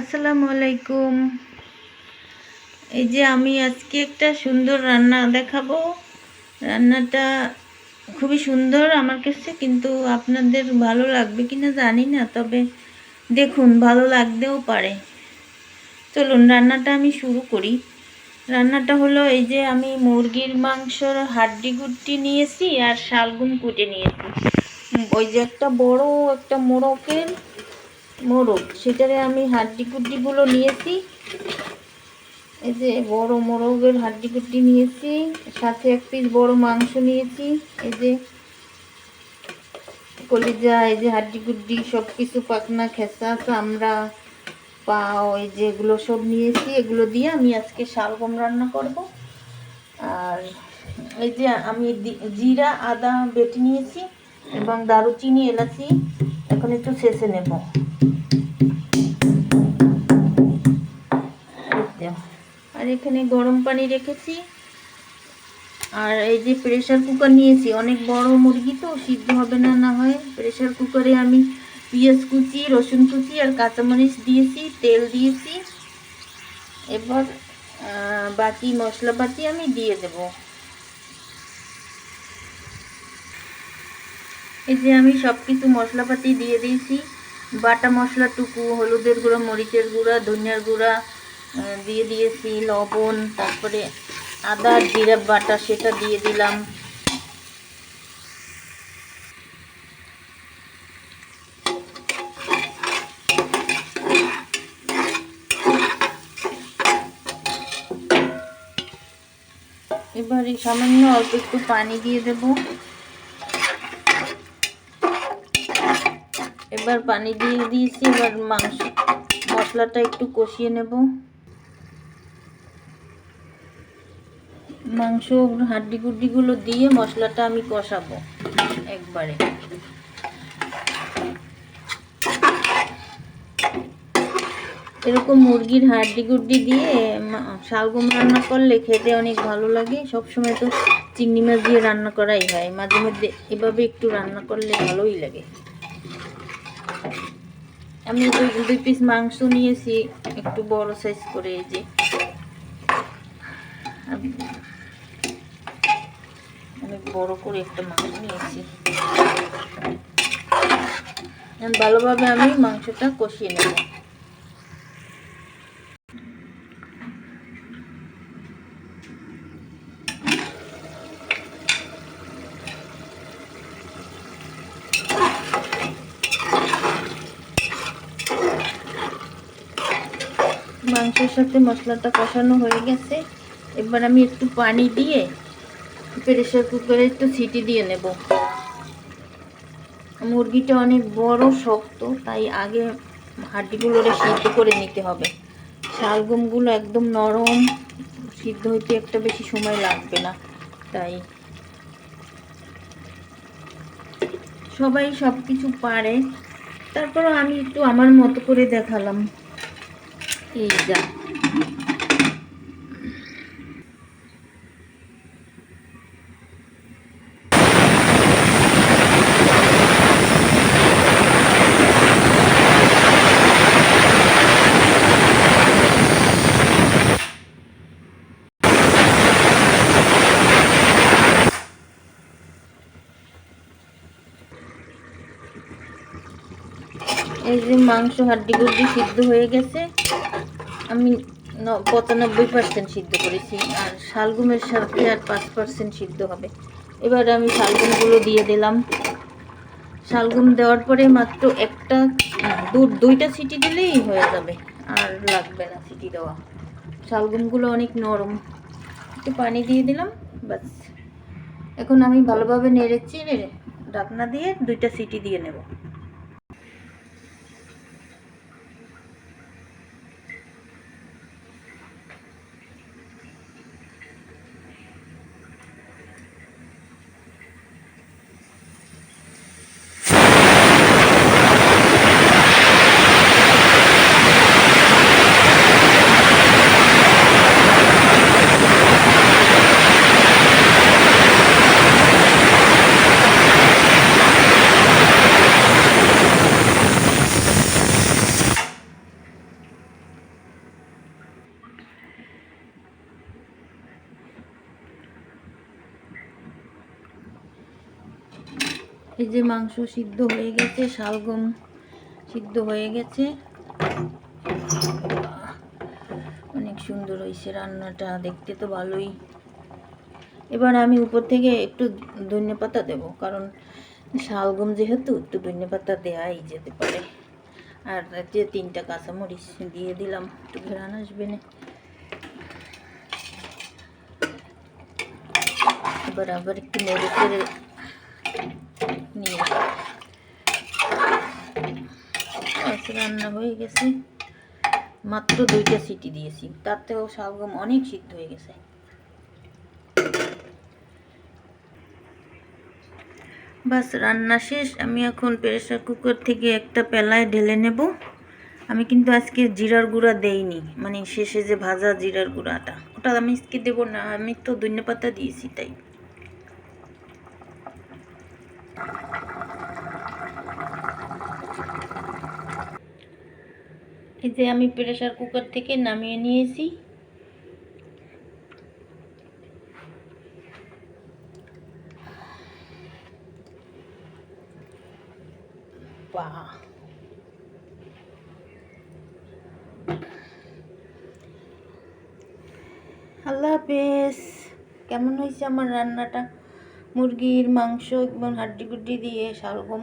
আসসালামু আলাইকুম। এই যে আমি আজকে একটা সুন্দর রান্না দেখাবো। রান্নাটা খুবই সুন্দর আমার কাছে, কিন্তু আপনাদের ভালো লাগবে কিনা জানি না, তবে দেখুন, ভালো লাগতেও পারে। চলুন, রান্নাটা আমি শুরু করি। রান্নাটা হলো এই যে আমি মুরগির মাংসর হাড্ডি গুড্ডি নিয়েছি আর শালগুম কুটে নিয়েছি। ওই যে একটা বড় একটা মোরকের মোরগ। সেটারে আমি হাড্ডি কুড্ডিগুলো নিয়েছি। এই যে বড় মোরগের হাড্ডি কুড্ডি নিয়েছি, সাথে এক পিস বড় মাংস নিয়েছি, এই যে কলিজা, এই যে হাড্ডি গুড্ডি সব কিছু পাকনা খেসা, চামড়া, পাও, এই যে এগুলো সব নিয়েছি। এগুলো দিয়ে আমি আজকে শালগম রান্না করব। আর এই যে আমি জিরা, আদা বেটে নিয়েছি এবং দারুচিনি, এলাচি, এখন একটু শেষে নেব। এখানে গরম পানি রেখেছি। আর এই যে প্রেশার কুকার নিয়েছি, অনেক বড় মুরগি তো, সিদ্ধ হবে না না হয়। প্রেশার কুকারে আমি পেঁয়াজ কুচি, রসুন কুচি আর কাঁচামরিচ দিয়েছি, তেল দিয়েছি। এবার বাকি মশলাপাতি আমি দিয়ে দেব। এই যে আমি সব কিছু মশলাপাতি দিয়ে দিয়েছি। বাটা মশলাটুকু, হলুদের গুঁড়া, মরিচের গুঁড়া, ধনিয়ার গুঁড়া দিয়ে দিয়েছি লবণ, তারপরে আদা, জিরা বাটা সেটা দিয়ে দিলাম। এবার এই সামান্য অল্প একটু পানি দিয়ে দেব। এবার পানি দিয়ে দিয়েছি, এবার মাংস মশলাটা একটু কষিয়ে নেব। মাংস, হাড্ডি গুড্ডিগুলো দিয়ে মশলাটা আমি কষাবো একবারে। এরকম মুরগির হাড্ডি গুড্ডি দিয়ে শালগম রান্না করলে খেতে অনেক ভালো লাগে। সবসময় তো চিংড়ি মাছ দিয়ে রান্না করাই হয়। মাঝে মধ্যে এভাবে একটু রান্না করলে ভালোই লাগে। আমি দুই পিস মাংস নিয়েছি, একটু বড় সাইজ করে এই যে। বড় করে একটা মাংস নিয়েছি। ভালোভাবে আমি মাংসটা কষিয়ে নেব। মাংসের সাথে মশলাটা কষানো হয়ে গেছে। এবার আমি একটু পানি দিয়ে প্রেশার কুকারে একটু সিটি দিয়ে নেব। মুরগিটা অনেক বড়, শক্ত, তাই আগে হাড্ডিগুলোরে সিদ্ধ করে নিতে হবে। শালগমগুলো একদম নরম, সিদ্ধ হইতে একটা বেশি সময় লাগবে না, তাই। সবাই সব কিছু পারে। তারপর আমি একটু আমার মতো করে দেখালাম। এই যা। এই যে মাংস হাড্ডি গুড্ডি সিদ্ধ হয়ে গেছে। আমি পঁচানব্বই পার্সেন্ট সিদ্ধ করেছি, আর শালগুমের সাথে আর পাঁচ পার্সেন্ট সিদ্ধ হবে। এবার আমি শালগুমগুলো দিয়ে দিলাম। শালগুম দেওয়ার পরে মাত্র একটা দু দুইটা সিটি দিলেই হয়ে যাবে, আর লাগবে না সিটি দেওয়া। শালগুমগুলো অনেক নরম। একটু পানি দিয়ে দিলাম বাস এখন আমি ভালোভাবে নেড়েছি নেড়ে ঢাকনা দিয়ে দুইটা সিটি দিয়ে নেব। এই যে মাংস সিদ্ধ হয়ে গেছে, শালগম সিদ্ধ হয়ে গেছে। অনেক সুন্দর হয়েছে রান্নাটা, দেখতে তো ভালোই। এবার আমি উপর থেকে একটু ধনে পাতা দেবো, কারণ শালগম যেহেতু একটু ধনে পাতা দেওয়াই যেতে পারে। আর যে তিনটা কাঁচামরিচ দিয়ে দিলাম, একটু ঘেরান আসবে না। এবার আবার একটু নেড়ে চেড়ে নিয়ে ব্যাস, রান্না হয়ে গেছে। মাত্র দুইটা সিটি দিয়েছি। তাতেও শালগম অনেক সিদ্ধ হয়ে গেছে। বাস রান্না শেষ। আমি এখন প্রেসার কুকার থেকে একটা পেলায় ঢেলে নেব। আমি কিন্তু আজকে জিরার গুঁড়া দেইনি। মানে শেষে যে ভাজা জিরার গুঁড়াটা। ওটা আমি আজকে দেবো না। আমি তো ধনে পাতা দিয়েছি তাই। এই যে আমি প্রেশার কুকার থেকে নামিয়ে নিয়েছি। আল্লাহ হাফেজ। কেমন হয়েছে আমার রান্নাটা? মুরগির মাংস এবং হাড্ডি গুড্ডি দিয়ে, শালগম।